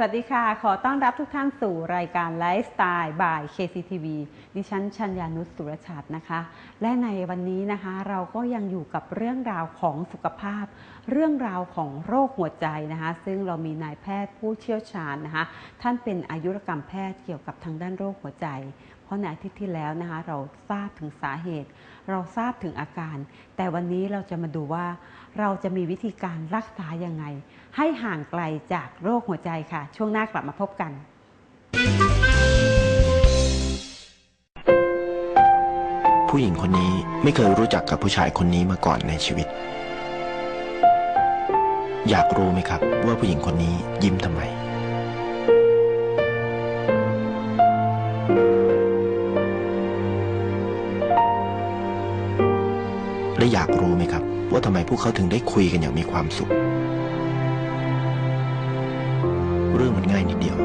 สวัสดีค่ะ ขอต้อนรับทุกท่านสู่รายการไลฟ์สไตล์ by KCTV ดิฉันชัญญานุสุรชาตินะคะ และในวันนี้นะคะเราก็ยังอยู่กับเรื่องราวของสุขภาพ เรื่องราวของโรคหัวใจนะคะ ซึ่งเรามีนายแพทย์ผู้เชี่ยวชาญนะคะ ท่านเป็นอายุรกรรมแพทย์เกี่ยวกับทางด้านโรคหัวใจ เพราะในอาทิตย์ที่แล้วนะคะเราทราบถึงสาเหตุ เราทราบถึงอาการ แต่วันนี้เราจะมาดูว่าเราจะมีวิธีการรักษาอยังไง ให้ห่างไกลจากโรคหัวใจค่ะ ช่วงหน้ากลับมาพบกันผู้หญิงคนนี้ไม่เคยรู้จักกับผู้ชายคนนี้มาก่อนในชีวิต อยากรู้ไหมครับว่าผู้หญิงคนนี้ยิ้มทำไม และอยากรู้ไหมครับ ว่าทำไมพวกเขาถึงได้คุยกันอย่างมีความสุข เรื่องมันง่ายนิดเดียว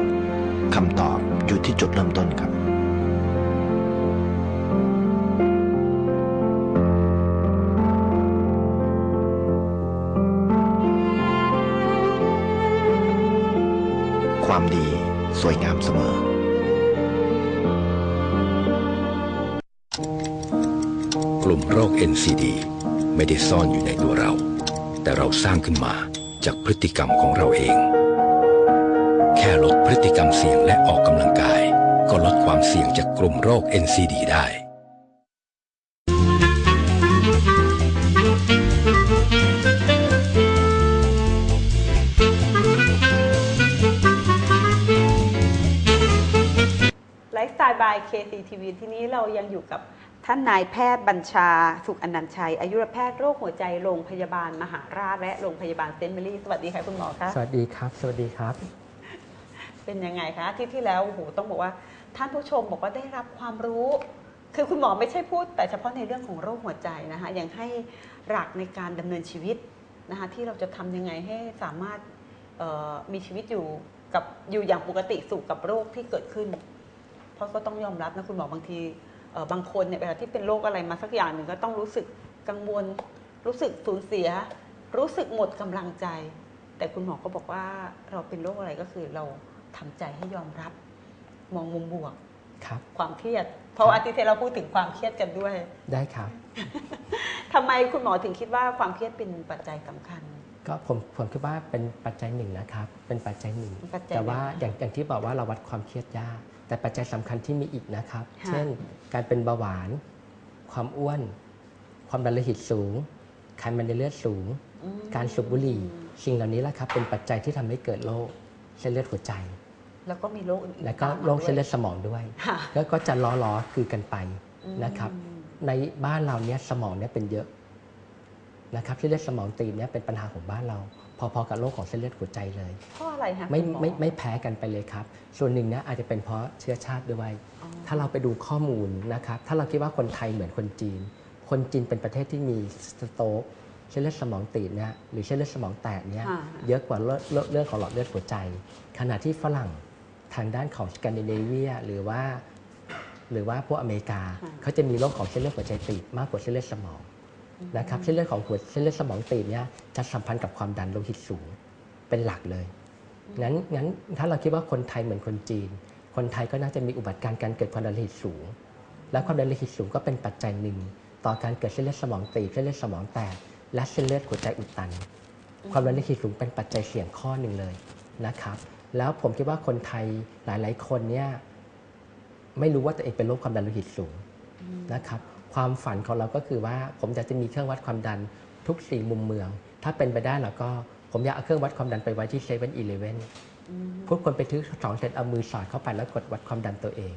คำตอบอยู่ที่จุดเริ่มต้นครับ ความดีสวยงามเสมอ กลุ่มโรค NCD ไม่ได้ซ่อนอยู่ในตัวเรา แต่เราสร้างขึ้นมาจากพฤติกรรมของเราเอง ค่ลดพฤติกรรมเสี่ยงและออกกำลังกาย ก็ลดความเสี่ยงจากกลุ่มโรค NCD ได้ไลฟ์สไตล์ by KCTV ที่นี้เรายังอยู่กับท่านนายแพทย์บัญชา สุขอนันต์ชัย อายุรแพทย์โรคหัวใจโรงพยาบาลมหาราชและโรงพยาบาลเซนต์เมรี่ สวัสดีค่ะคุณหมอคะสวัสดีครับ สวัสดีครับ เป็นยังไงคะอาที่ที่แล้วโอ้โหต้องบอกว่า ท่านผู้ชมบอกว่าได้รับความรู้ คือคุณหมอไม่ใช่พูด แต่เฉพาะในเรื่องของโรคหัวใจนะคะยังให้หลักในการดำเนินชีวิตนะคะที่เราจะทำยังไงให้สามารถเอ่อมีชีวิตอยู่กับอยู่อย่างปกติสุขกับโรคที่เกิดขึ้น เพราะก็ต้องยอมรับนะคุณหมอบางทีเอ่อบางคนเนี่ยเวลาที่เป็นโรคอะไรมาสักอย่างหนึ่งก็ต้องรู้สึกกังวล รู้สึกสูญเสีย รู้สึกหมดกำลังใจ แต่คุณหมอก็บอกว่าเราเป็นโรคอะไรก็คือเรา ทำใจให้ยอมรับ มองมุมบวกครับ ความเครียด เพราะว่าอาทิตย์ที่เราพูดถึงความเครียดกันด้วย ได้ครับทำไมคุณหมอถึงคิดว่าความเครียดเป็นปัจจัยสำคัญ ก็ผมผมคิดว่าเป็นปัจจัยหนึ่งนะครับ เป็นปัจจัยหนึ่งปัจจัยแต่ว่าหนึ่งอย่างอย่างที่บอกว่าเราวัดความเครียดยาก แต่ปัจจัยสำคัญที่มีอีกนะครับค่ะเช่น การเป็นเบาหวาน ความอ้วน ความดันโลหิตสูง ไขมันในเลือดสูงอืมการสูบบุหรี่ สิ่งเหล่านี้แหละครับ เป็นปัจจัยที่ทำให้เกิดโรคเส้นเลือดหัวใจ แล้วก็มีโรคอื่นๆและก็ตามมาโรคเส้นเลืด้อวยดสมองด้วยค่ะแล้วก็จะล้อล้อๆคือกันไปอืมนะครับ ในบ้านเราเนี่ยสมองเนี่ยเป็นเยอะนะครับเส้นเลือดสมองตีบเนี่ยเป็นปัญหาของบ้านเรา พอๆกับโรคของเส้นเลือดหัวใจเลยเพราะอะไรคะไม่คุณหอไม่ไม่แพ้กันไปเลยครับ ส่วนหนึ่งนะอาจจะเป็นเพราะเชื้อชาติด้วยอ๋อถ้าเราไปดูข้อมูลนะครับ ถ้าเราคิดว่าคนไทยเหมือนคนจีน คนจีนเป็นประเทศที่มีสโตรกเส้นเลือดสมองตีบเนี่ยหรือเส้นเลือดสมองแตกเนี่ยค่ะเยอะกว่าเรื่องเรื่องเรื่องของหลอดเลือดหัวใจ ขณะที่ฝรั่ง ทางด้านของสแกนดิเนเวียหรือว่า หรือว่าพวกอเมริกาค่ะเขาจะมีโรคของเส้นเลือดหัวใจตีบมากกว่าเส้นเลือดสมองนะครับเส้นเลือดของหัวเส้นเลือดสมองตีบเนี่ยจะสัมพันธ์กับความดันโลหิตสูงเป็นหลักเลยงั้นงั้นถ้าเราคิดว่าคนไทยเหมือนคนจีน คนไทยก็น่าจะมีอุบัติการณ์การเกิดความดันโลหิตสูง และความดันโลหิตสูงก็เป็นปัจจัยหนึ่ง ต่อการเกิดเส้นเลือดสมองตีบเส้นเลือดสมองแตกและเส้นเลือดหัวใจอุดตัน ความดันโลหิตสูงเป็นปัจจัยเสี่ยงข้อหนึ่งเลยนะครับ แล้วผมคิดว่าคนไทยหลาย ๆ คนเนี่ยไม่รู้ว่าตัวเองเป็นโรคความดันโลหิตสูงนะครับ ความฝันของเราก็คือว่าผมอยากจะมีเครื่องวัดความดันทุกสี่มุมเมือง ถ้าเป็นไปได้เราก็ผมอยากเอาเครื่องวัดความดันไปไว้ที่เซเว่นอีเลฟเว่นผู้คนไปซื้อของเสร็จเอามือสอดเข้าไปแล้วกดวัดความดันตัวเอง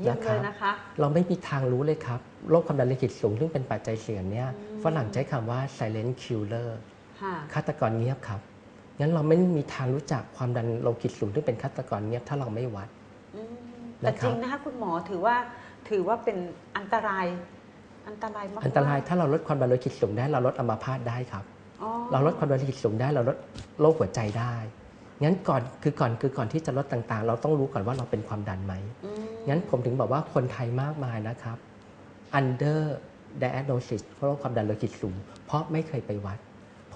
เยี่ยมเลยนะคะเราไม่มีทางรู้เลยครับโรคความดันโลหิตสูงซึ่งเป็นปัจจัยเสี่ยงเนี่ยฝรั่งใช้คำว่า silent killer ค่ะฆาตกรเงียบครับ งั้นเราไม่มีทางรู้จักความดันโลหิตสูงที่เป็นฆาตกรเงียบถ้าเราไม่วัดอืมแต่นะครับจริงนะคะคุณหมอถือว่าถือว่าเป็นอันตราย อันตรายมากๆอันตรายถ้าเราลดความดันโลหิตสูงได้เราลดอัมาพาตได้ครับอ๋อเราลดความดันโลหิตสูงได้เราลดโรคหัวใจได้งั้นก่อนคือก่อนคือก่อนที่จะลดต่างๆ เราต้องรู้ก่อนว่าเราเป็นความดันไหมอืมงั้นผมถึงบอกว่าคนไทยมากมายนะครับ under diagnosis เพราะโรคความดันโลหิตสูง เพราะไม่เคยไปวัด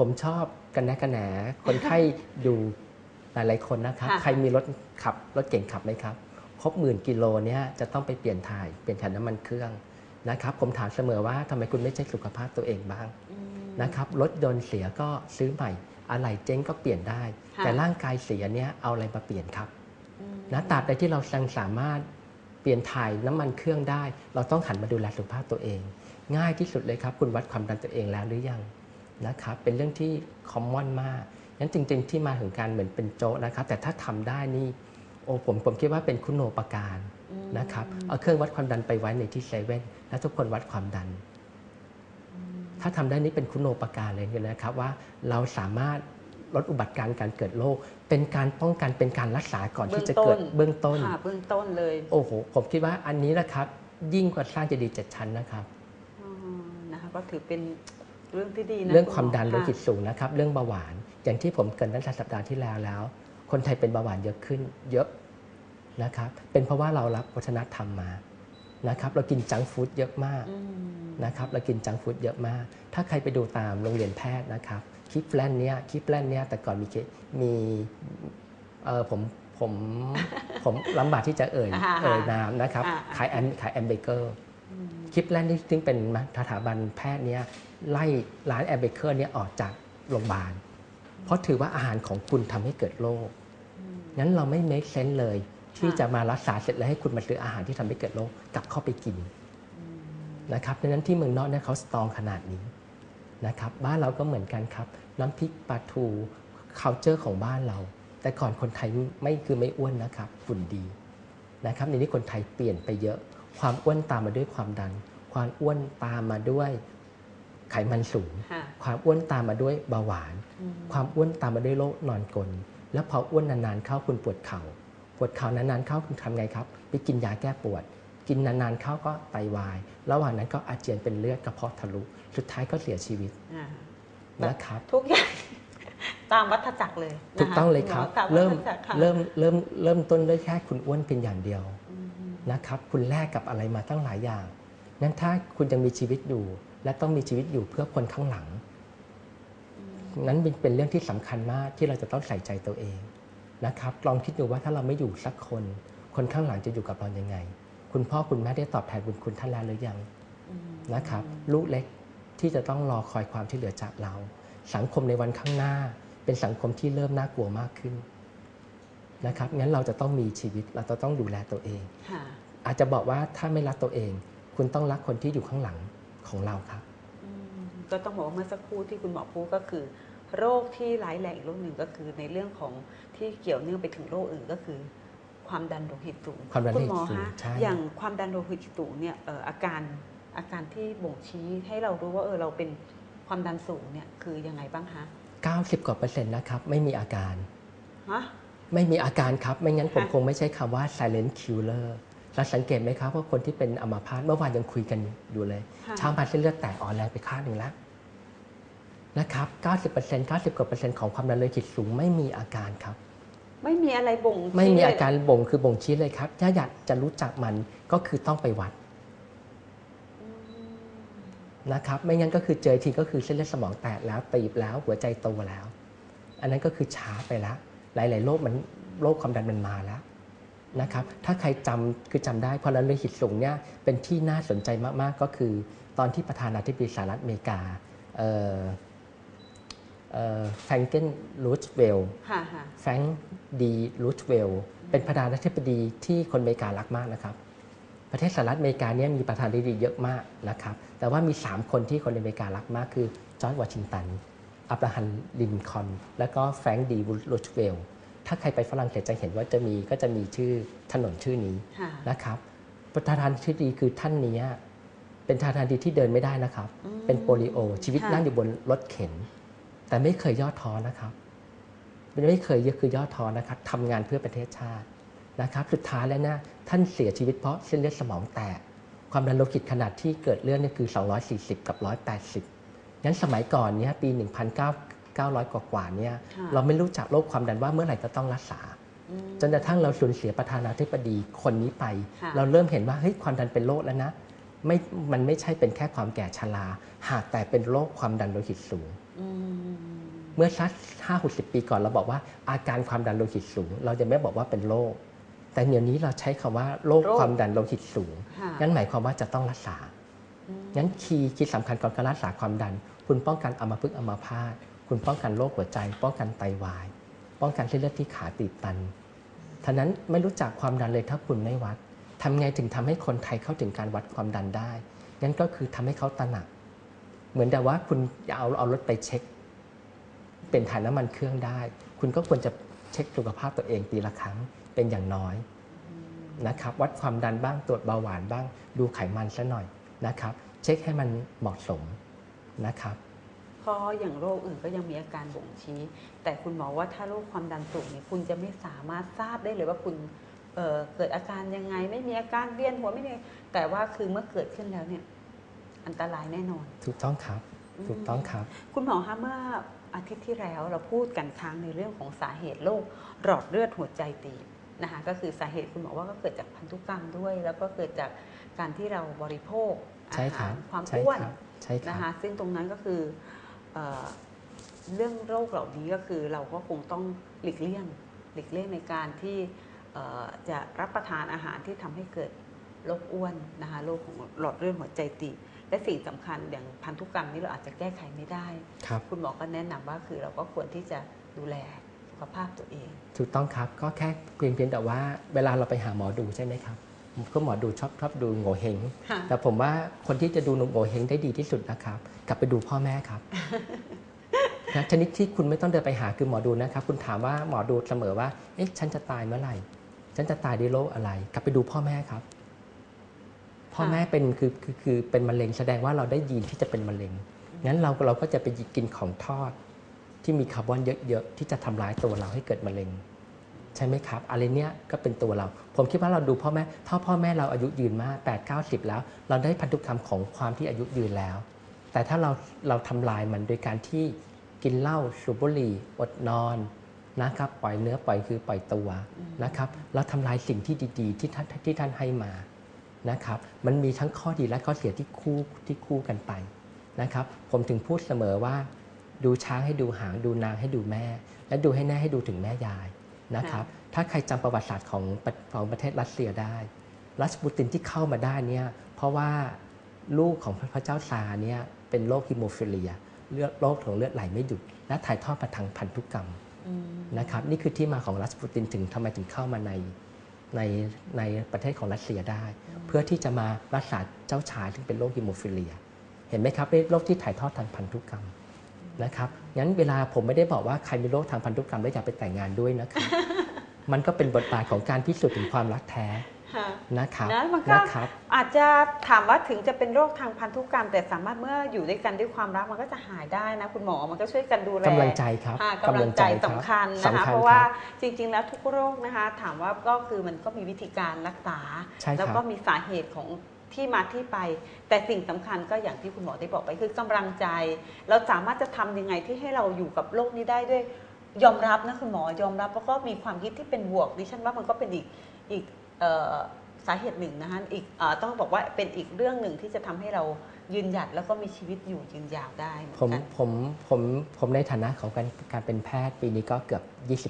ผมชอบกันแนะกันแหนคนไข้อยู่หลายๆคนนะครับ ค่ะ ใครมีรถขับรถเก่งขับไหมครับ ครบหมื่นกิโลเนี่ยจะต้องไปเปลี่ยนถ่ายเปลี่ยนถ่ายน้ำมันเครื่องนะครับ ผมถามเสมอว่าทำไมคุณไม่เช็คสุขภาพตัวเองบ้าง อืม นะครับรถยนต์เสียก็ซื้อใหม่อะไรเจ๊งก็เปลี่ยนได้ ค่ะ แต่ร่างกายเสียเนี่ยเอาอะไรมาเปลี่ยนครับอืม นะตราบใดที่เรายังสามารถเปลี่ยนถ่ายน้ำมันเครื่องได้ เราต้องหันมาดูแลสุขภาพตัวเอง ง่ายที่สุดเลยครับ คุณวัดความดันตัวเองแล้วหรือยัง นะครับเป็นเรื่องที่คอมมอนมากงั้นจริง ๆ ที่มาถึงการเหมือนเป็นโจ๊กนะครับ แต่ถ้าทำได้นี่โอ้ผมผมคิดว่าเป็นคุณโอปการนะครับเอาเครื่องวัดความดันไปไว้ในที่เซเว่นแล้วทุกคนวัดความดัน ถ้าทำได้นี่เป็นคุณโอปการเลยนะครับว่าเราสามารถลดอุบัติการณ์การเกิดโรคเป็นการป้องกันเป็นการรักษาก่อนที่จะเกิดเบื้องต้นค่ะเบื้องต้นเลย โอ้โหผมคิดว่าอันนี้นะครับ ยิ่งกว่าสร้างเจดีย์เจ็ดชั้นนะครับอ๋อนะคะก็ถือเป็น เรื่องที่ดีนะเรื่องความดันโละหิตสูงนะครับ เรื่องเบาหวาน อย่างที่ผมเกรินตั้งแต่สัปดาห์ที่แล้วแล้ว คนไทยเป็นเบาหวานเยอะขึ้นเยอะนะครับ เป็นเพราะว่าเรารับวัฒนธรรมมานะครับ เรากินจังก์ฟู้ดเยอะมากอืมนะครับ เรากินจังก์ฟู้ดเยอะมาก ถ้าใครไปดูตามโรงเรียนแพทย์นะครับคลิปแลนเนี้ยคลิปแลนเนี้ยแต่ก่อนมีเคมีเออผมผมผมลำบากที่จะเอ่ยอ่าเอ่ยนามนะครับอ่าขายแอมขายแอมเบเกอร์คลิปแรกนี่ซึ่งเป็นสถาบันแพทย์เนี่ย ไล่ร้านแอร์เบเกอร์เนี่ยออกจากโรงพยาบาล เพราะถือว่าอาหารของคุณทำให้เกิดโรคงั้นเราไม่ make sense เลย ที่จะมารักษาเสร็จแล้วให้คุณมาซื้ออาหารที่ทำให้เกิดโรคกลับเข้าไปกินนะครับดังนั้นที่เมืองนอกเนี่ยเขาสตรองขนาดนี้นะครับบ้านเราก็เหมือนกันครับ น้ำพริกปลาทู culture ของบ้านเรา แต่ก่อนคนไทยไม่คือไม่อ้วนนะครับหุ่นดีนะครับในนี้คนไทยเปลี่ยนไปเยอะ ความอ้วนตามมาด้วยความดัน ความอ้วนตามมาด้วย ไขมันสูงค่ะความอ้วนตามมาด้วยเบาหวานอืมความอ้วนตามมาด้วยโรคนอนกลนแล้วพออ้วนนานๆเข้าคุณปวดเข่าปวดเข่านานๆเข้าคุณทำไงครับไปกินยาแก้ปวด กินนานๆเข้าก็ไตวาย ระหว่างนั้นก็อาเจียนเป็นเลือดกระเพาะทะลุสุดท้ายก็เสียชีวิตอ่านะครับทุกอย่างตามวัฏจักรเลยนะคะถูกต้องเลยครับตามวัเริ่มฏจักรค่ะเริ่มเริ่มเริ่มต้นด้วยแค่คุณอ้วนเพียงอย่างเดียวนะครับ คุณแลกกับอะไรมาตั้งหลายอย่างนั้นถ้าคุณยังมีชีวิตอยู่ และต้องมีชีวิตอยู่เพื่อคนข้างหลัง นั้นเป็นเป็นเรื่องที่สำคัญมากที่เราจะต้องใส่ใจตัวเองนะครับ ลองคิดดูว่าถ้าเราไม่อยู่สักคน คนข้างหลังจะอยู่กับเรายังไง คุณพ่อคุณแม่ได้ตอบแทนบุญคุณท่านแล้วหรือยังนะครับ ลูกเล็กที่จะต้องรอคอยความช่วยเหลือจากเรา สังคมในวันข้างหน้า เป็นสังคมที่เริ่มน่ากลัวมากขึ้นนะครับงั้นเราจะต้องมีชีวิตเราจะต้องดูแลตัวเองค่ะอาจจะบอกว่าถ้าไม่รักตัวเอง คุณต้องรักคนที่อยู่ข้างหลัง ของเราครับอืมก็ต้องบอกว่าเมื่อสักครู่ที่คุณหมอพูดก็คือ โรคที่ร้ายแรงอีกโรคหนึ่งก็คือในเรื่องของที่เกี่ยวเนื่องไปถึงโรคอื่นก็คือ ความดันโลหิตสูงความดันโลคุณหิตหมอสูงฮะใช่ อย่างความดันโลหิตสูงเนี่ยเอ่ออาการอาการที่บ่งชี้ให้เรารู้ว่าเออเราเป็นความดันสูงเนี่ยคือยังไงบ้างคะ90 กว่าเปอร์เซ็นต์นะครับ ไม่มีอาการ ฮะ ไม่มีอาการครับ ไม่งั้นผมค่ะ คงไม่ใช้คำว่า silent killer เราสังเกตไหมครับว่าคนที่เป็นอัมาพาตเมื่อวานยังคุยกันอยู่เลยค่ะเช้ามาเส้นเลือดแตกอ่อนแรงไปข้างหนึ่งแล้วนะครับ 90% 90กว่าเปอร์เซ็นต์ของความดันโลหิตสูงไม่มีอาการครับ ไม่มีอะไรบ่งชี้ไม่มีเลยอาการบ่งคือบ่งชี้เลยครับ ถ้าอยากจะรู้จักมันก็คือต้องไปวัดนะครับ ไม่งั้นก็คือเจอทีก็คือเส้นเลือดสมองแตกแล้วตีบแล้วหัวใจโตแล้ว อันนั้นก็คือช้าไปแล้ว หลาย ๆ โรคมันโรคความดันมันมาแล้ว นะครับถ้าใครจำคือจำได้ความดันโลหิตสูงเนี่ยเป็นที่น่าสนใจมากๆก็คือ ตอนที่ประธานาธิบดีสหรัฐอเมริกาเอ่อเอ่อแฟรงเกนรูสเวลค่ะค่ะแฟรงค์ดีรูสเวลล์เป็นประธานาธิบดีที่คนอเมริการักมากนะครับ ประเทศสหรัฐอเมริกาเนี่ยมีประธานาธิบดีเยอะมากนะครับ แต่ว่ามี 3 คนที่คนอเมริการักมากคือจอร์จวอชิงตันอับราฮัมลินคอล์นแล้วก็แฟรงค์ดีรูสเวลล์ ถ้าใครไปฝรั่งเศสจะเห็นว่าจะมีก็จะมีชื่อถนนชื่อนี้ค่ะนะครับประธานาธิบดีคือท่านเนี้ยเป็นประธานาธิบดีที่เดินไม่ได้นะครับ เป็นโปลิโอ ชีวิตค่ะนั่งอยู่บนรถเข็น แต่ไม่เคยย่อท้อนะครับไม่เคยคือย่อท้อนะครับทำงานเพื่อประเทศชาตินะครับ สุดท้ายแล้วนะท่านเสียชีวิตเพราะเส้นเลือดสมองแตกความดันโลหิตขนาดที่เกิดเรื่องนี่คือ 240 กับ 180งั้นสมัยก่อนเนี่ยปี 1,900 กว่ากว่าๆเนี่ยค่ะเราไม่รู้จักโรคความดันว่าเมื่อไหร่จะต้องรักษาอืมจนกระทั่งเราสูญเสียประธานาธิบดีคนนี้ไปค่ะเราเริ่มเห็นว่าเฮ้ยความดันเป็นโรคแล้วนะไม่มันไม่ใช่เป็นแค่ความแก่ชราหากแต่เป็นโรคความดันโลหิตสูงอืมมื่อสักห้าหกสิบปีก่อนเราบอกว่าอาการความดันโลหิตสูง เราจะไม่บอกว่าเป็นโรคแต่เดี๋ยวนี้เราใช้คำว่าโรคโรคความดันโลหิตสูงค่ะงั้นหมายความว่าจะต้องรักษาอืมงั้นคีย์คีย์สำคัญก่อนการรักษาความดัน คุณป้องกันอัมพฤกษ์อัมพาต คุณป้องกันโรคหัวใจ ป้องกันไตวาย ป้องกันเส้นเลือดที่ขาตีบตันท่านั้นไม่รู้จักความดันเลยถ้าคุณไม่วัดทำไงถึงทำให้คนไทยเข้าถึงการวัดความดันได้งั้นก็คือทำให้เขาตระหนัก เหมือนแต่ว่าคุณเอาเอารถไปเช็ค เป็นถ่ายน้ำมันเครื่องได้ คุณก็ควรจะเช็คสุขภาพตัวเองปีละครั้งเป็นอย่างน้อยนะครับ วัดความดันบ้างตรวจเบาหวานบ้าง ดูไขมันซะหน่อยนะครับ เช็คให้มันเหมาะสมนะครับ เพราะอย่างโรคอื่นก็ยังมีอาการบ่งชี้ แต่คุณหมอว่าถ้าโรคความดันสูงเนี่ยคุณจะไม่สามารถทราบได้เลยว่าคุณเอ่อเกิดอาการยังไง ไม่มีอาการเวียนหัวไม่มีแต่ว่าคือเมื่อเกิดขึ้นแล้วเนี่ย อันตรายแน่นอน ถูกต้องครับถูกต้องครับ คุณหมอคะเมื่ออาทิตย์ที่แล้วเราพูดกันค้างในเรื่องของสาเหตุโรคหลอดเลือดหัวใจตีบนะคะก็คือสาเหตุคุณหมอว่าก็เกิดจากพันธุกรรมด้วย แล้วก็เกิดจากการที่เราบริโภคอาใช่คหารัรบความใช่อ้วนครับใช่ครันะคะบซึ่งตรงนั้นก็คือ เอ่อเรื่องโรคเหล่านี้ก็คือเราก็คงต้องหลีกเลี่ยงหลีกเลี่ยงในการที่เอ่อจะรับประทานอาหารที่ทำให้เกิดโรคอ้วนนะคะโรคของหลอดเลือดหัวใจตีบและสิ่งสำคัญอย่างพันธุกรรมนี้เราอาจจะแก้ไขไม่ได้ครับคุณหมอก็แนะนำว่าคือเราก็ควรที่จะดูแลสุขภาพตัวเอง ถูกต้องครับก็แค่เพียงเพียงแต่ว่าเวลาเราไปหาหมอดูใช่ไหมครับก็หมอดูชอบชอบดูโง่เฮงค่ะแต่ผมว่าคนที่จะดูโง่เฮงได้ดีที่สุดนะครับ กลับไปดูพ่อแม่ครับนะชนิดที่คุณไม่ต้องเดินไปหาคือหมอดูนะครับ คุณถามว่าหมอดูเสมอว่า เอ๊ะ ฉันจะตายเมื่อไหร่ ฉันจะตายด้วยโรคอะไร กลับไปดูพ่อแม่ครับ พ่อแม่เป็นคือคือคือเป็นมะเร็งแสดงว่าเราได้ยีนที่จะเป็นมะเร็ง งั้นเราเราก็จะไปกินของทอด ที่มีคาร์บอนเยอะๆที่จะทำร้ายตัวเราให้เกิดมะเร็ง ใช่ไหมครับ อะไรเนี้ยก็เป็นตัวเรา ผมคิดว่าเราดูพ่อแม่ถ้าพ่อแม่เราอายุยืนมาก8 9 0 แล้ว เราได้พันธุกรรมของความที่อายุยืนแล้ว แต่ถ้าเราเราทำลายมันโดยการที่กินเหล้าสูบบุหรี่อดนอนนะครับ ปล่อยเนื้อปล่อยคือปล่อยตัวนะครับเราทำลายสิ่งที่ดีๆ ที่ท่านที่ท่านให้มานะครับ มันมีทั้งข้อดีและข้อเสียที่คู่ที่คู่กันไปนะครับ ผมถึงพูดเสมอว่า ดูช้างให้ดูหางดูนางให้ดูแม่ และดูให้แน่ให้ดูถึงแม่ยายนะครับ ถ้าใครจำประวัติศาสตร์ของประของประเทศรัสเซียได้รัสปูตินที่เข้ามาได้เนี่ยเพราะว่าลูกของพระเจ้าซาร์เนี่ย เป็นโรคฮิโมฟิเลียเลือดโรคของเลือดไหลไม่หยุด และถ่ายทอดมาทางพันธุกรรมอืมนะครับนี่คือที่มาของรัสปูตินถึงทำไมถึงเข้ามาในในในประเทศของรัสเซียได้ เพื่อที่จะมารักษาเจ้าชายซึ่งเป็นโรคฮิโมฟิเลีย เห็นไหมครับเป็นโรคที่ถ่ายทอดทางพันธุกรรมนะครับงั้นเวลาผมไม่ได้บอกว่าใครมีโรคทางพันธุกรรมแล้วอย่าไปแต่งงานด้วยนะครับมันก็เป็นบทบาทของการพิสูจน์ถึงความรักแท้ค่ะ นะครับนะมันก็นะครับ อาจจะถามว่าถึงจะเป็นโรคทางพันธุกรรม แต่สามารถเมื่ออยู่ด้วยกันด้วยความรักมันก็จะหายได้นะคุณหมอมันก็ช่วยกันดูแลกำลังใจครับค่ะกำลังใจสำคัญนะคะสำคัญเพราะว่าครับจริง ๆ แล้วทุกโรคนะคะ ถามว่าก็คือมันก็มีวิธีการรักษาใช่ครับแล้วก็มีสาเหตุของที่มาที่ไป แต่สิ่งสำคัญก็อย่างที่คุณหมอได้บอกไปคือกำลังใจ เราสามารถจะทำยังไงที่ให้เราอยู่กับโรคนี้ได้ด้วย ยอมรับนะคุณหมอยอมรับแล้วก็มีความคิดที่เป็นบวกดิฉันว่ามันก็เป็นอีกอีกเอ่อ สาเหตุหนึ่งนะคะอีกเออต้องบอกว่าเป็นอีกเรื่องหนึ่งที่จะทำให้เรายืนหยัดแล้วก็มีชีวิตอยู่ยืนยาวได้เหมือนผมกันผมผมผมในฐานะของการการเป็นแพทย์ปีนี้ก็เกือบ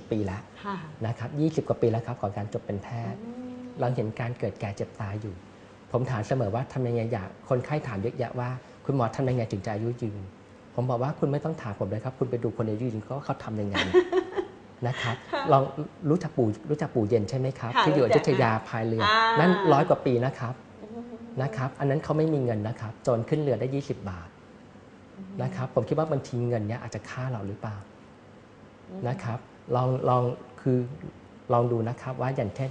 20 ปีแล้วค่ะนะครับ20 กว่าปีแล้วครับของการจบเป็นแพทย์ เราเห็นการเกิดแก่เจ็บตายอยู่ ผมถามเสมอว่าทำยังไงอยากคนไข้ถามเยอะแยะว่า คุณหมอทำยังไงถึงจะอายุยืน ผมบอกว่าคุณไม่ต้องถามผมเลยครับ คุณไปดูคนอายุยืนเขาเขาทำยังไง นะครับลองรู้จักปู่รู้จักปู่เย็นใช่ไหมครับค่ะที่อยู่อรู้จัยุกธยาพายเรืออ่านั่นั่นร้อยกว่าปีนะครับอืมนะครับอันนั้นเขาไม่มีเงินนะครับ จนขึ้นเรือได้ 20 บาทนะครับผมคิดว่าบางทีเงินเนี้ยอาจจะฆ่าเราหรือเปล่านะครับลองลองคือลองดูนะครับว่าอย่างเช่น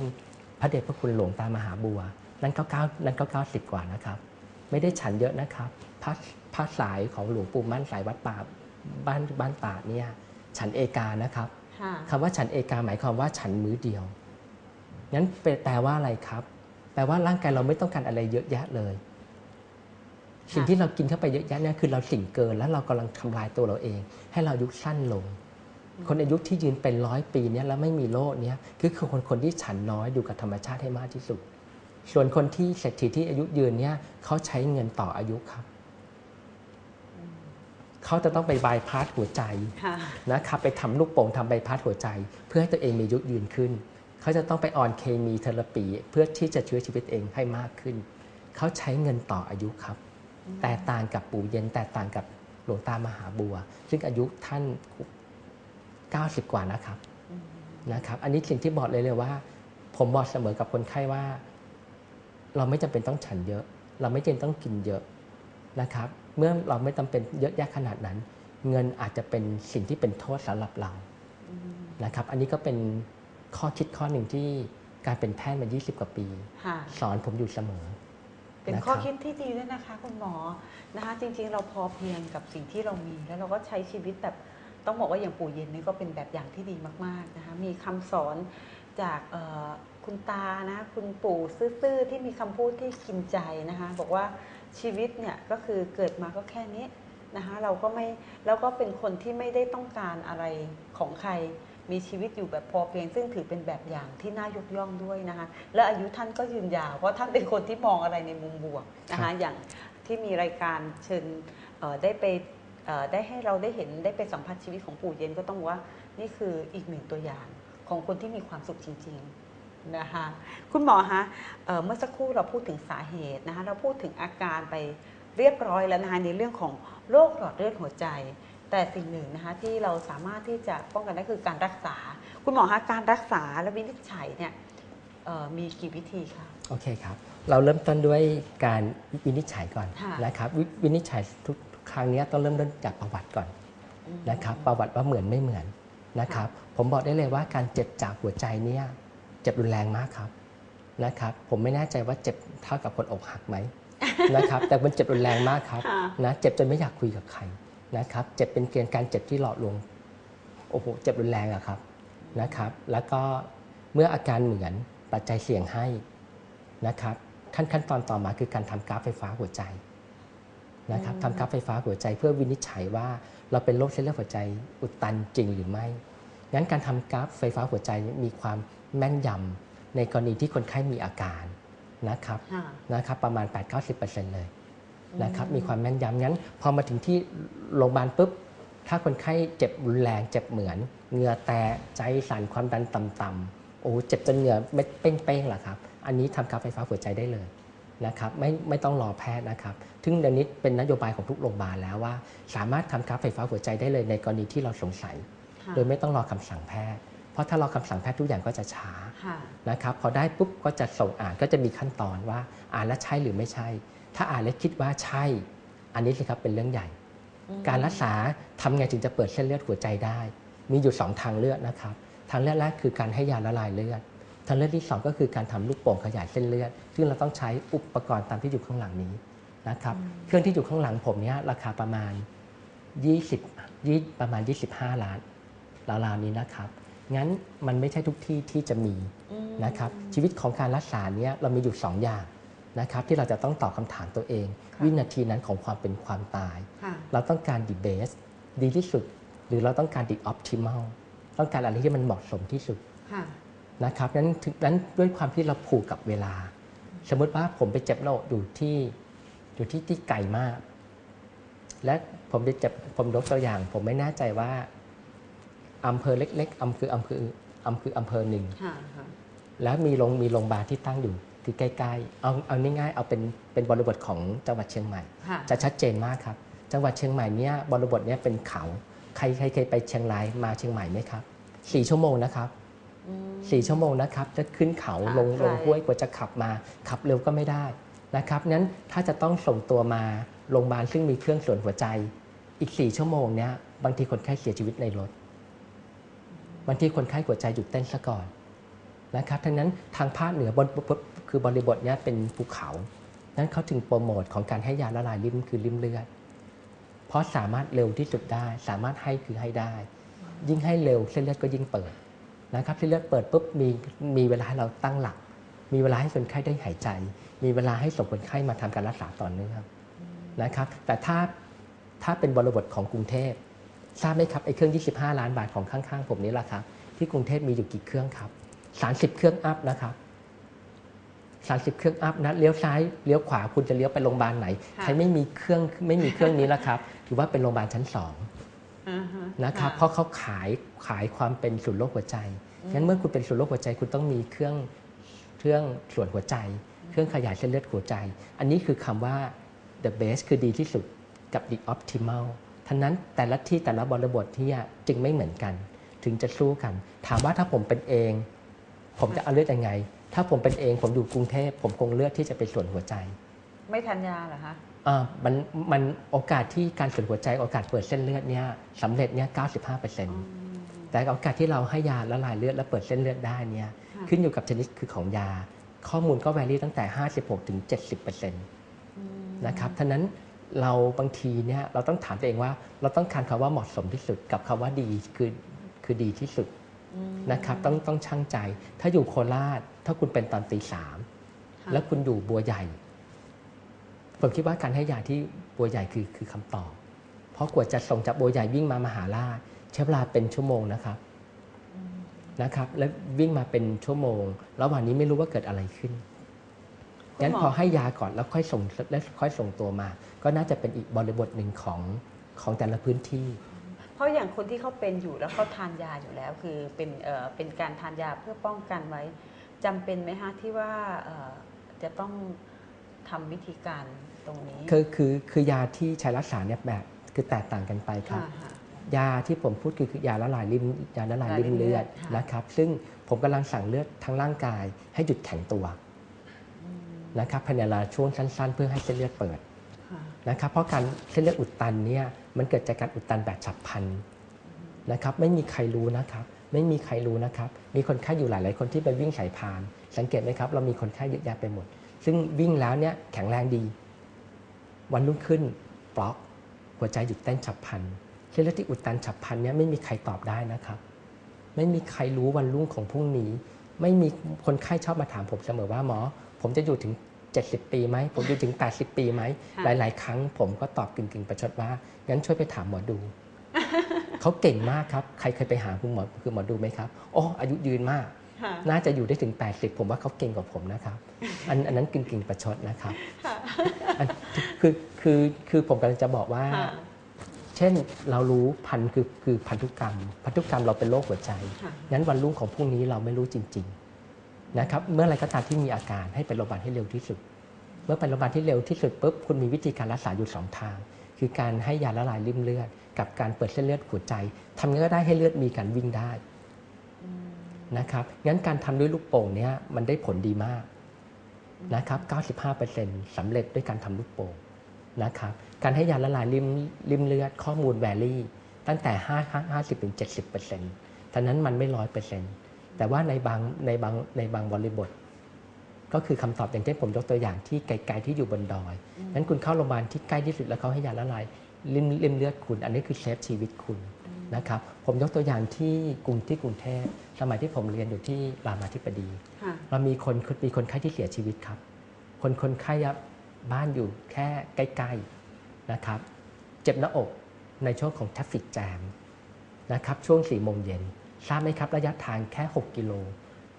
พระเดชพระคุณหลวงตามหาบัว นั่นก็เก้านั่นก็เก้าสิบกว่านะครับ ไม่ได้ฉันเยอะนะครับพระพระสายของหลวงปู่มั่นสายวัดป่าบ้านบ้านตาดเนี่ยฉันเอกานะครับ ค่ะคำว่าฉันเอกาหมายความว่าฉันมื้อเดียวงั้นแปลว่าอะไรครับ แปลว่าร่างกายเราไม่ต้องการอะไรเยอะแยะเลย สิ่งที่เรากินเข้าไปเยอะแยะเนี่ยคือเราสิ่งเกิน แล้วเรากำลังทำลายตัวเราเอง ให้เราอายุสั้นลง คนอายุที่ยืนเป็นร้อยปีเนี่ยแล้วไม่มีโรคเนี่ยคือคือคนคนที่ฉันน้อยดูกับธรรมชาติให้มากที่สุด ส่วนคนที่เศรษฐีที่อายุยืนเนี่ยเขาใช้เงินต่ออายุครับ เขเขาจะต้องไปบายพาสหัวใจค่ะนะครับไปทำลูกโป่งทำใบพัดหัวใจ เพื่อให้ตัวเองมีอายุยืนขึ้น เขาจะต้องไปออนเคมีเทอราปีเพื่อที่จะช่วยชีวิตเองให้มากขึ้น เขาใช้เงินต่ออายุครับ แต่ต่างกับปู่เย็นแต่ต่างกับหลวงตามหาบัว ซึ่งอายุท่าน 90 กว่านะครับนะครับ อันนี้สิ่งที่บอกเลยเลยว่า ผมบอกเสมอกับคนไข้ว่า เราไม่จำเป็นต้องฉันเยอะ เราไม่จำเป็นต้องกินเยอะ นะครับ เมื่อเราไม่จำเป็นเยอะแยะขนาดนั้น เงินอาจจะเป็นสิ่งที่เป็นโทษสำหรับเรานะครับ อันนี้ก็เป็นข้อคิดข้อหนึ่งที่การเป็นแพทย์มา 20 กว่าปีค่ะสอนผมอยู่เสมอ เป็นนะครับข้อคิดที่ดีด้วยนะคะ คุณหมอนะคะจริง ๆ เราพอเพียงกับสิ่งที่เรามี แล้วเราก็ใช้ชีวิตแบบต้องบอกว่าอย่างปู่เย็นนี่ก็เป็นแบบอย่างที่ดีมากๆนะคะมีคำสอนจากเอ่อคุณตานะคุณปู่ซื่อๆที่มีคำพูดที่กินใจนะคะบอกว่า ชีวิตเนี่ยก็คือเกิดมาก็แค่นี้นะคะเราก็ไม่แล้วก็เป็นคนที่ไม่ได้ต้องการอะไรของใคร มีชีวิตอยู่แบบพอเพียง ซึ่งถือเป็นแบบอย่างที่น่ายกย่องด้วยนะคะและอายุท่านก็ยืนยาวเพราะท่านเป็นคนที่มองอะไรในมุมบวกนะครัคะบอย่างที่มีรายการเชิญเอ่อได้ไปเอ่อได้ให้เราได้เห็นได้ไปสัมผัสชีวิตของปู่เย็นก็ต้องบอกว่านี่คืออีกหนึ่งตัวอย่างของคนที่มีความสุขจริง ๆ นะคะคุณหมอคะเอ่อเมื่อสักครู่เราพูดถึงสาเหตุนะคะเราพูดถึงอาการไปเรียบร้อยแล้วนะคะในเรื่องของโรคหลอดเลือดหัวใจ แต่สิ่งหนึ่งนะคะที่เราสามารถที่จะป้องกันได้คือการรักษา คุณหมอคะการรักษาและวินิจฉัยเนี่ยเอ่อมีกี่วิธีคะ โอเคครับ เราเริ่มต้นด้วยการวินิจฉัยก่อนค่ะ นะครับววินิจฉัยทุกครั้งเนี้ยต้องเริ่มต้นจากประวัติก่อนนะครับประวัติว่าเหมือนไม่เหมือนนะครับผมบอกได้เลยว่าการเจ็บจากหัวใจเนี่ย เจ็บรุนแรงมากครับนะครับ ผมไม่แน่ใจว่าเจ็บเท่ากับคนอกหักไหมนะครับ แต่มันเจ็บรุนแรงมากครับค่ะนะเจ็บจนไม่อยากคุยกับใครนะครับ เจ็บเป็นเกณฑ์การเจ็บที่หลอดลวงโอ้โหเจ็บรุนแรงอะครับนะครับ แล้วก็เมื่ออาการเหมือนปัจจัยเสี่ยงให้นะครับ ขั้นขั้นตอนต่อมาคือการทำกราฟไฟฟ้าหัวใจนะครับอืมทำกราฟไฟฟ้าหัวใจเพื่อวินิจฉัยว่าเราเป็นโรคเส้นเลือดหัวใจอุดตันจริงหรือไม่ งั้นการทำกราฟไฟฟ้าหัวใจมีความแม่นยำในกรณีที่คนไข้มีอาการนะครับค่ะนะครับประมาณ 8-90%เลยนะครับมีความแม่นยำงั้น พอมาถึงที่โรงพยาบาลปุ๊บ ถ้าคนไข้เจ็บรุนแรงเจ็บเหมือนเหงื่อแตกใจสั่นความดันต่ำๆโอ้เจ็บจนเหงื่อเม็ดเป้งๆล่ะครับ อันนี้ทำกราฟไฟฟ้าหัวใจได้เลยนะครับไม่ไม่ต้องรอแพทย์นะครับซึ่งเดี๋ยวนี้เป็นนโยบายของทุกโรงพยาบาลแล้วว่า สามารถทำกราฟไฟฟ้าหัวใจได้เลยในกรณีที่เราสงสัยค่ะ โดยไม่ต้องรอคำสั่งแพทย์ เพราะถ้ารอคำสั่งแพทย์ทุกอย่างก็จะช้าค่ะนะครับพอได้ปุ๊บก็จะส่งอ่านก็จะมีขั้นตอนว่าอ่านแล้วใช่หรือไม่ใช่ ถ้าอ่านแล้วคิดว่าใช่ อันนี้สิครับเป็นเรื่องใหญ่ การรักษาทำไงถึงจะเปิดเส้นเลือดหัวใจได้ มีอยู่ 2 ทางเลือกนะครับ ทางเลือกแรกคือการให้ยาละลายเลือด ทางเลือกที่ 2 ก็คือการทำลูกโป่งขยายเส้นเลือด ซึ่งเราต้องใช้อุปกรณ์ตามที่อยู่ข้างหลังนี้นะครับ เครื่องที่อยู่ข้างหลังผมเนี้ยราคาประมาณ 20ยี่ประมาณ 25 ล้าน ราวๆนี้นะครับ งั้นมันไม่ใช่ทุกที่ที่จะมีนะครับชีวิตของการรักษาเนี้ยเรามีอยู่ 2 อย่างนะครับที่เราจะต้องตอบคำถามตัวเองค่ะวินาทีนั้นของความเป็นความตายค่ะเราต้องการดีเบสดีที่สุด หรือเราต้องการดีออ t ติมัลต้องการอะไรที่มันเหมาะสมที่สุดค่ะนะครับนั้นถึงนั้นด้วยความที่เราผูกกับเวลา สมมติว่าผมไปเจ็บโรคอยู่ที่อยู่ที่ที่ไกลมาก และผมไปเจ็บผมยกตัวอย่าง ผมไม่แน่ใจว่า อำเภอเล็กๆอำเภออำเภออำเภออำเภอหนึ่งค่ะค่ะแล้วมีโรงมีโรงพยาบาลที่ตั้งอยู่คือใกล้ๆเอาเอาง่ายๆเอาเป็นเป็นบริบทของจังหวัดเชียงใหม่ค่ะจะชัดเจนมากครับ จังหวัดเชียงใหม่เนี่ยบริบทเนี่ยเป็นเขาใครใครเคยไปเชียงรายมาเชียงใหม่ไหมครับสี่ชั่วโมงนะครับสี่ชั่วโมงนะครับจะขึ้นเขาค่ะลงไกลลงห้วยกว่าจะขับมาขับเร็วก็ไม่ได้นะครับนั้นถ้าจะต้องส่งตัวมาโรงพยาบาลซึ่งมีเครื่องส่วนหัวใจ อีกสี่ชั่วโมงเนี่ยบางทีคนไข้เสียชีวิตในรถ บางทีคนไข้หัวใจหยุดเต้นซะก่อนนะครับทั้งนั้นทางภาคเหนือบนคือบริบทนี้เป็นภูเขานั้นเขาถึงโปรโมทของการให้ยาละลายริ่มคือริ่มเลือด เพราะสามารถเร็วที่สุดได้ สามารถให้คือให้ได้ ยิ่งให้เร็วเส้นเลือดก็ยิ่งเปิดนะครับเส้นเลือดเปิดปุ๊บมีมีเวลาให้เราตั้งหลัก มีเวลาให้คนไข้ได้หายใจ มีเวลาให้ส่งคนไข้มาทำการรักษาต่อเนื่องนะครับ แต่ถ้าถ้าเป็นบริบทของกรุงเทพ ทราบไหมครับไอ้เครื่อง 25 ล้านบาทของข้างๆ ผมนี้ล่ะครับที่กรุงเทพมีอยู่กี่เครื่องครับ 30 เครื่องอัพนะครับ30 เครื่องอัพนะเลี้ยวซ้ายเลี้ยวขวาคุณจะเลี้ยวไปโรงพยาบาลไหนค่ะใครไม่มีเครื่องไม่มีเครื่องนี้แล้วครับถือว่าเป็นโรงพยาบาลชั้นสองอ่าฮนะครับเพราะเขาขายขายความเป็นศูนย์โรคหัวใจงั้นเมื่อคุณเป็นศูนย์โรคหัวใจคุณต้องมีเครื่องเครื่องส่วนหัวใจ เครื่องขยายเส้นเลือดหัวใจ อันนี้คือคำว่า the best คือดีที่สุดกับ the optimal ทั้งนั้นแต่ละที่แต่ละบริบทที่จึงไม่เหมือนกัน ถึงจะสู้กัน ถามว่าถ้าผมเป็นเอง ผมจะเอาเลือดยังไง ถ้าผมเป็นเองผมอยู่กรุงเทพผมคงเลือกที่จะเป็นส่วนหัวใจ ไม่ทานยาเหรอคะอ่ามันมันโอกาสที่การส่วนหัวใจโอกาสเปิดเส้นเลือดเนี่ยสำเร็จเนี่ย95%แต่โอกาสที่เราให้ยาละลายเลือดและเปิดเส้นเลือดได้เนี่ยค่ะขึ้นอยู่กับชนิดคือของยา ข้อมูลก็แวรี่ตั้งแต่ 56ถึง70%นะครับท่านั้น เราบางทีเนี่ยเราต้องถามตัวเองว่า เราต้องการคำว่าเหมาะสมที่สุดกับคำว่าดีคือคือดีที่สุดนะครับต้องต้องช่างใจ ถ้าอยู่โคราช ถ้าคุณเป็นตอนตีสามค่ะแล้วคุณอยู่บัวใหญ่ ผมคิดว่าการให้ยาที่บัวใหญ่คือคือคำตอบ เพราะกว่าจะส่งจากบัวใหญ่วิ่งมามหาราชใช้เวลาเป็นชั่วโมงนะครับนะครับ แล้ววิ่งมาเป็นชั่วโมง ระหว่างนี้ไม่รู้ว่าเกิดอะไรขึ้นคุณหมอ งั้นพอให้ยาก่อนแล้วค่อยส่งแล้วค่อยส่งตัวมา ก็น่าจะเป็นอีกบริบทหนึ่งของของแต่ละพื้นที่ เพราะอย่างคนที่เขาเป็นอยู่แล้วเขาทานยาอยู่แล้ว คือเป็นเอ่อเป็นการทานยาเพื่อป้องกันไว้จำเป็นไหมฮะที่ว่าเอ่อจะต้องทำวิธีการตรงนี้คือคือคือยาที่ใช้รักษาเนี่ยแบบคือแตกต่างกันไปครับค่ะค่ะยาที่ผมพูดคือคือยาละลายริ่มยาละลายริ่มเลือดค่ะนะครับ ซึ่งผมกำลังสั่งเลือดทั้งร่างกายให้หยุดแข็งตัว นะครับภายในเวลาช่วงสั้น ๆ เพื่อให้เส้นเลือดเปิดค่ะนะครับเพราะการเส้นเลือดอุดตันเนี่ยมันเกิดจากการอุดตันแบบฉับพลันนะครับไม่มีใครรู้นะครับ ไม่มีใครรู้นะครับ มีคนไข้อยู่หลาย ๆ คนที่ไปวิ่งสายพาน สังเกตไหมครับเรามีคนไข้เยอะแยะไปหมด ซึ่งวิ่งแล้วเนี่ยแข็งแรงดี วันรุ่งขึ้นบล็อก หัวใจหยุดเต้นฉับพลันเส้นเลือดที่อุดตันฉับพลันเนี่ยไม่มีใครตอบได้นะครับ ไม่มีใครรู้วันรุ่งของพรุ่งนี้ ไม่มีคนไข้ชอบมาถามผมเสมอว่าหมอ ผมจะอยู่ถึง 70 ปีไหม ผมอยู่ถึง 80 ปีไหมค่ะหลาย ๆ ครั้งผมก็ตอบกึ่งๆ ประชดว่า งั้นช่วยไปถามหมอดู เขาเก่งมากครับ ใครเคยไปหาคุณหมอคือหมอดูไหมครับโอ้อายุยืนมากค่ะน่าจะอยู่ได้ถึง 80 ผมว่าเขาเก่งกว่าผมนะครับ อันอันนั้นกึ่งๆ ประชดนะครับอันคือคือคือผมกำลังจะบอกว่าค่ะเช่นเรารู้พันธุ์คือคือพันธุกรรม พันธุกรรมเราเป็นโรคหัวใจค่ะงั้นวันรุ่งของพรุ่งนี้เราไม่รู้จริง ๆ นะครับเมื่อไรก็ตามที่มีอาการให้ไปโรงพยาบาลให้เร็วที่สุด เมื่อไปโรงพยาบาลที่เร็วที่สุดปุ๊บคุณมีวิธีการรักษาอยู่สองทาง คือการให้ยาละลายริ่มเลือด กับการเปิดเส้นเลือดหัวใจทำยังไงก็ได้ให้เลือดมีการวิ่งได้นะครับงั้นการทำด้วยลูกโป่งเนี่ยมันได้ผลดีมากนะครับ95%สำเร็จด้วยการทำลูกโป่งนะครับการให้ยาละลายริมริมเลือดข้อมูลแวรี่ตั้งแต่ 5 50ถึง70%ทั้งนั้นมันไม่ร้อยเปอร์เซ็นต์ แต่ว่าในบางในบางในบางบริบท ก็คือคำตอบอย่างเช่นผมยกตัวอย่างที่ไกลๆที่อยู่บนดอยนั้นคุณเข้าโรงพยาบาลที่ใกล้ที่สุดแล้วเขาให้ยาละลายริมริมเลือดคุณ อันนี้คือเซฟชีวิตคุณนะครับผมยกตัวอย่างที่กรุงที่กรุงเทพสมัยที่ผมเรียนอยู่ที่รามาธิบดีค่ะเรามีคนมีคนไข้ที่เสียชีวิตครับ คนคนไข้อะบ้านอยู่แค่ใกล้ๆนะครับ เจ็บหน้าอกในช่วงของ t ท a ฟฟิกแจมนะครับช่วง4ี่โมงเย็น ทราบไหมครับระยะทางแค่ 6 กิโล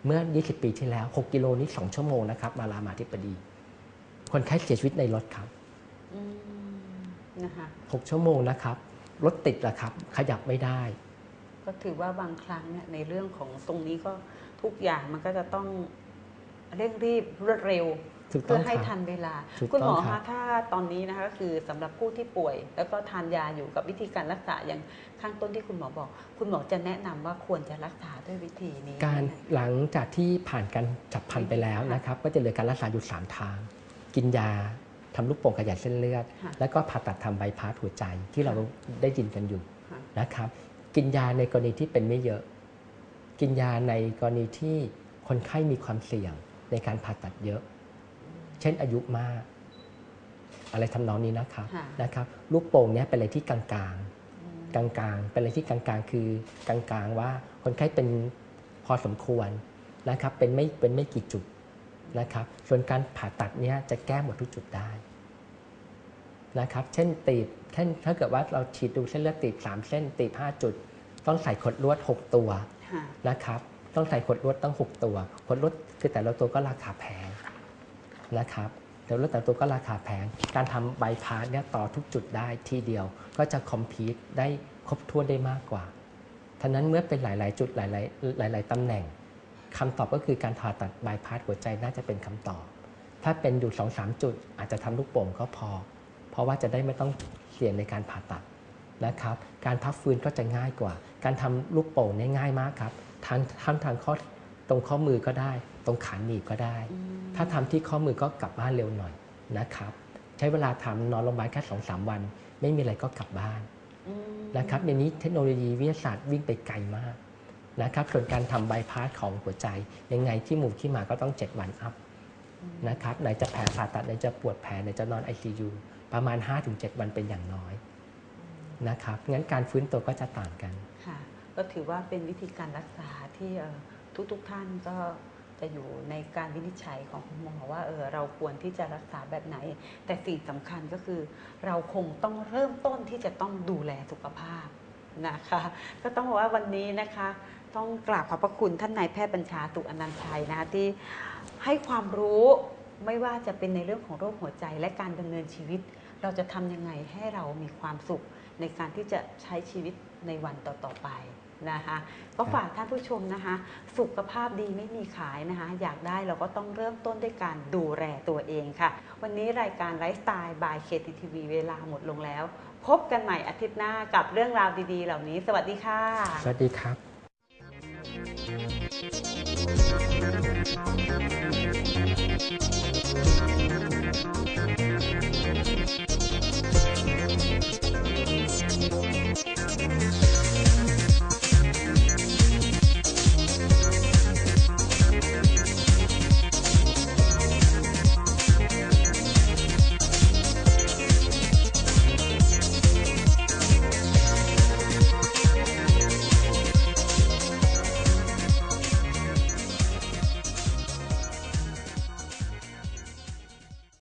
เมื่อ 20 ปีที่แล้ว 6 กิโลนี้ 2 ชั่วโมงนะครับ มารามาธิบดี คนไข้เสียชีวิตในรถครับอืมนะคะ6ชั่วโมงนะครับ รถติดละครับ ขยับไม่ได้ ก็ถือว่าบางครั้งเนี่ยในเรื่องของตรงนี้ก็ทุกอย่างมันก็จะต้องเร่งรีบรวดเร็ว ถูกต้เพื่อองให้ครับทันเวลา ถูกคุณหมอต้องครัคะบ ถ้าตอนนี้นะคะก็คือสำหรับผู้ที่ป่วย แล้วก็ทานยาอยู่กับวิธีการรักษาอย่างข้างต้นที่คุณหมอบอก คุณหมอจะแนะนำว่าควรจะรักษาด้วยวิธีนี้ การหลังจากที่ผ่านการจับพันไปแล้วนะครับ ก็จะเหลือการรักษาอยู่ 3 ทาง กินยาทำลูกโป่งขยายเส้นเลือด ค่ะแล้วก็ผ่าตัดทำใบพาสหัวใจที่เราได้ยินกันอยู่ค่ะ นะครับ กินยาในกรณีที่เป็นไม่เยอะ กินยาในกรณีที่คนไข้มีความเสี่ยงในการผ่าตัดเยอะ เช่นอายุมาก อะไรทำนองนี้นะครับค่ะนะครับ ลูกโป่งเนี้ยเป็นอะไรที่กลางๆ กลางๆ เป็นอะไรที่กลางๆ คือกลางๆ ว่าคนไข้เป็นพอสมควรนะครับ เป็นไม่เป็นไม่กี่จุดนะครับ ส่วนการผ่าตัดเนี้ยจะแก้หมดทุกจุดได้นะครับ เช่นตีบเช่นถ้าเกิดว่าเราฉีดดูเส้นเลือดตีบ3เส้นตีบ5จุด ต้องใส่ขดลวด 6 ตัวค่ะนะครับ ต้องใส่ขดลวดตั้ง 6 ตัว ขดลวดคือแต่ละตัวก็ราคาแพง นะครับแต่รถแต่งตัวก็ราคาแพง การทำใบพาสเนี่ยต่อทุกจุดได้ทีเดียว ก็จะคอมพิวได้ครบถ้วนได้มากกว่าท่านั้นเมื่อเป็นหลาย ๆ จุดหลาย ๆ หลาย ๆตำแหน่งคำตอบก็คือการผ่าตัดบายพาสหัวใจน่าจะเป็นคำตอบ ถ้าเป็นอยู่สองสามจุดอาจจะทำลูกโป่งก็พอ เพราะว่าจะได้ไม่ต้องเสี่ยงในการผ่าตัดนะครับ การพักฟื้นก็จะง่ายกว่า การทำลูกโป่งเนี่ยง่ายมากครับทางทำทางข้อ ตรงข้อมือก็ได้ ตรงขาหนีบก็ได้ ถ้าทำที่ข้อมือก็กลับบ้านเร็วหน่อยนะครับ ใช้เวลาทำนอนโรงพยาบาลแค่สองสามวัน ไม่มีอะไรก็กลับบ้านอืมนะครับเดี๋ยวนี้เทคโนโลยีวิทยาศาสตร์วิ่งไปไกลมากนะครับส่วนการทำใบพาสของหัวใจ ยังไงที่หมู่ที่มาก็ต้อง 7 วันอัพนะครับไหนจะแผลผ่าตัดไหนจะปวดแผลไหนจะนอน ICU ประมาณ 5-7 วันเป็นอย่างน้อยนะครับงั้นการฟื้นตัวก็จะต่างกัน ค่ะ ก็ถือว่าเป็นวิธีการรักษาที่เอ่อ ทุกๆท่านก็จะอยู่ในการวินิจฉัยของคุณหมอว่าเออเราควรที่จะรักษาแบบไหน แต่สิ่งสำคัญก็คือ เราคงต้องเริ่มต้นที่จะต้องดูแลสุขภาพนะคะ ก็ต้องบอกว่าวันนี้นะคะ ต้องกราบขอบพระคุณท่านนายแพทย์บัญชาตุอนันชัยนะคะที่ให้ความรู้ไม่ว่าจะเป็นในเรื่องของโรคหัวใจและการดำเนินชีวิต เราจะทำยังไงให้เรามีความสุขในการที่จะใช้ชีวิตในวันต่อๆไป นะคะก็ฝากท่านผู้ชมนะคะ สุขภาพดีไม่มีขายนะคะ อยากได้เราก็ต้องเริ่มต้นด้วยการดูแลตัวเองค่ะ วันนี้รายการไลฟ์สไตล์บายเคทีวีเวลาหมดลงแล้ว พบกันใหม่อาทิตย์หน้ากับเรื่องราวดีๆ เหล่านี้ สวัสดีค่ะ สวัสดีครับ